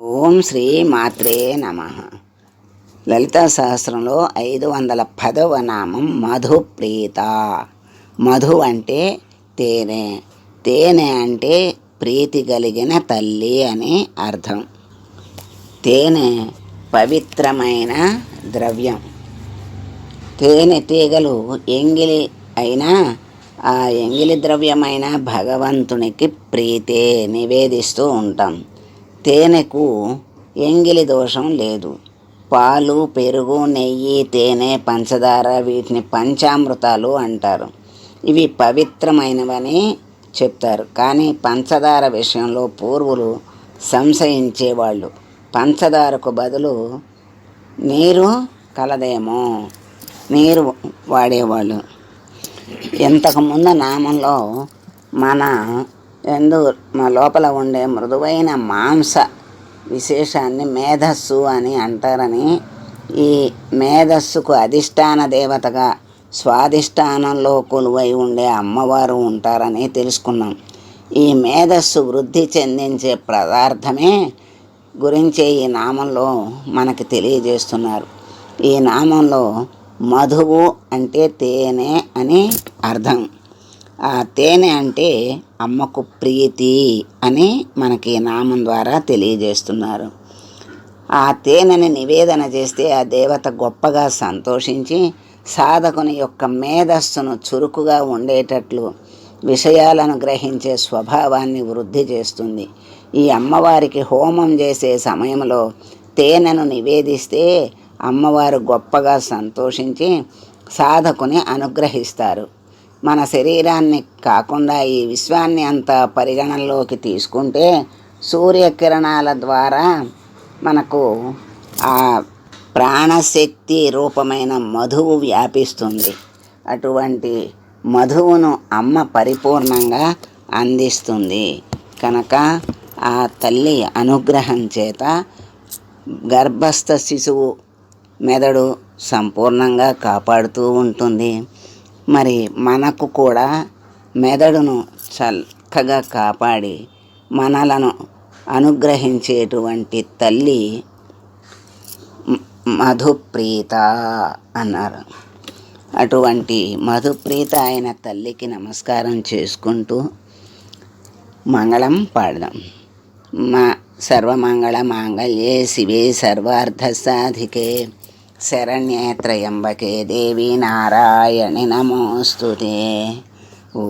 ఓం శ్రీ మాత్రే నమ. లలితా సహస్రంలో ఐదు వందల పదవ నామం మధుప్రీత. మధు అంటే తేనె. తేనె అంటే ప్రీతి కలిగిన తల్లి అని అర్థం. తేనె పవిత్రమైన ద్రవ్యం. తేనె తీగలు ఎంగిలి అయినా ఆ ఎంగిలి ద్రవ్యమైన భగవంతునికి ప్రీతే నివేదిస్తూ ఉంటాం. తేనెకు ఎంగిలి దోషం లేదు. పాలు పెరుగు నెయ్యి తేనె పంచదార వీటిని పంచామృతాలు అంటారు. ఇవి పవిత్రమైనవని చెప్తారు. కానీ పంచదార విషయంలో పూర్వులు సంశయించేవాళ్ళు. పంచదారకు బదులు నీరు కలదేమో నీరు వాడేవాళ్ళు. ఇంతకుముందు నామంలో మన ఎందుకు మా లోపల ఉండే మృదువైన మాంస విశేషాన్ని మేధస్సు అని అంటారని ఈ మేధస్సుకు అధిష్టాన దేవతగా స్వాధిష్టానంలో కొలువై ఉండే అమ్మవారు ఉంటారని తెలుసుకున్నాం. ఈ మేధస్సు వృద్ధి చెందించే పదార్థమే గురించే ఈ నామంలో మనకి తెలియజేస్తున్నారు. ఈ నామంలో మధువు అంటే తేనె అని అర్థం. ఆ తేనె అంటే అమ్మకు ప్రీతి అని మనకి నామం ద్వారా తెలియజేస్తున్నారు. ఆ తేనెని నివేదన చేస్తే ఆ దేవత గొప్పగా సంతోషించి సాధకుని యొక్క మేధస్సును చురుకుగా ఉండేటట్లు విషయాలను గ్రహించే స్వభావాన్ని వృద్ధి చేస్తుంది. ఈ అమ్మవారికి హోమం చేసే సమయంలో తేనెను నివేదిస్తే అమ్మవారు గొప్పగా సంతోషించి సాధకుని అనుగ్రహిస్తారు. మన శరీరాన్ని కాకుండా ఈ విశ్వాన్ని అంత పరిగణనలోకి తీసుకుంటే సూర్యకిరణాల ద్వారా మనకు ఆ ప్రాణశక్తి రూపమైన మధువు వ్యాపిస్తుంది. అటువంటి మధువును అమ్మ పరిపూర్ణంగా అందిస్తుంది. కనుక ఆ తల్లి అనుగ్రహం చేత గర్భస్థ శిశువు మెదడు సంపూర్ణంగా కాపాడుతూ ఉంటుంది. మరి మనకు కూడా మెదడును చక్కగా కాపాడి మనలను అనుగ్రహించేటువంటి తల్లి మధుప్రీత అన్నారు. అటువంటి మధుప్రీత అయిన తల్లికి నమస్కారం చేసుకుంటూ మంగళం పాడదాం. మా సర్వమంగళ మాంగళ్యే శివే సర్వార్థ సాధికే. శరణ్యేత్రయంబకే దేవి నారాయణి నమోస్తుతే ఓ